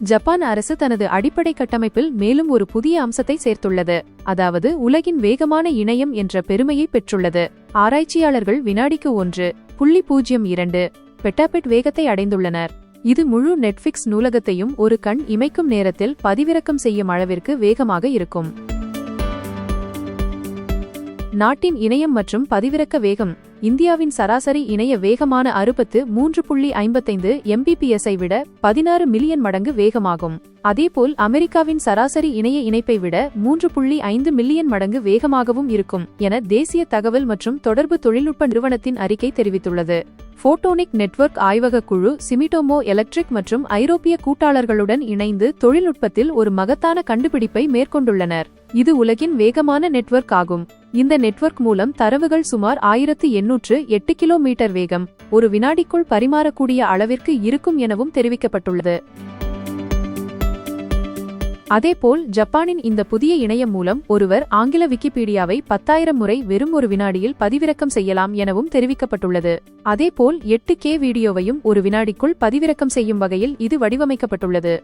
Japan அரசு தனது அடிப்படை கட்டமைப்பில் மேலும் ஒரு புதிய அம்சத்தை சேர்த்துள்ளது. அதாவது உலகின் வேகமான இணையம் என்ற பெருமையை பெற்றுள்ளது. ஆராய்ச்சியாளர்கள் வினாடிக்கு ஒன்று புள்ளி பூஜ்ஜியம் இரண்டு பெட்டாபெட் வேகத்தை அடைந்துள்ளனர். இது முழு நெட்ஃபிக்ஸ் நூலகத்தையும் ஒரு கண் இமைக்கும் நேரத்தில் பதிவிறக்கம் செய்யும் அளவிற்கு வேகமாக இருக்கும். நாட்டின் இணையம் மற்றும் பதிவிறக்க வேகம் இந்தியாவின் சராசரி இணைய வேகமான அறுபத்து மூன்று புள்ளி ஐம்பத்தைந்து எம்பிபிஎஸ்ஐ விட பதினாறு மில்லியன் மடங்கு வேகமாகும். அதேபோல் அமெரிக்காவின் சராசரி இணைய இணைப்பை விட மூன்று புள்ளி ஐந்து மில்லியன் மடங்கு வேகமாகவும் இருக்கும் என தேசிய தகவல் மற்றும் தொடர்பு தொழில்நுட்ப நிறுவனத்தின் அறிக்கை தெரிவித்துள்ளது. போட்டோனிக் நெட்வொர்க் ஆய்வகக் குழு சிமிட்டோமோ எலக்ட்ரிக் மற்றும் ஐரோப்பிய கூட்டாளர்களுடன் இணைந்து தொழில்நுட்பத்தில் ஒரு மகத்தான கண்டுபிடிப்பை மேற்கொண்டுள்ளனர். இது உலகின் வேகமான நெட்வொர்க் ஆகும். இந்த நெட்வொர்க் மூலம் தரவுகள் சுமார் ஆயிரத்து எண்ணூற்று எட்டு கிலோமீட்டர் வேகம் ஒரு வினாடிக்குள் பரிமாறக்கூடிய அளவிற்கு இருக்கும் எனவும் தெரிவிக்கப்பட்டுள்ளது. அதேபோல் ஜப்பானின் இந்த புதிய இணையம் மூலம் ஒருவர் ஆங்கில விக்கிபீடியாவை பத்தாயிரம் முறை வெறும் ஒரு வினாடியில் பதிவிறக்கம் செய்யலாம் எனவும் தெரிவிக்கப்பட்டுள்ளது. அதேபோல் எட்டு கே வீடியோவையும் ஒரு வினாடிக்குள் பதிவிறக்கம் செய்யும் வகையில் இது வடிவமைக்கப்பட்டுள்ளது.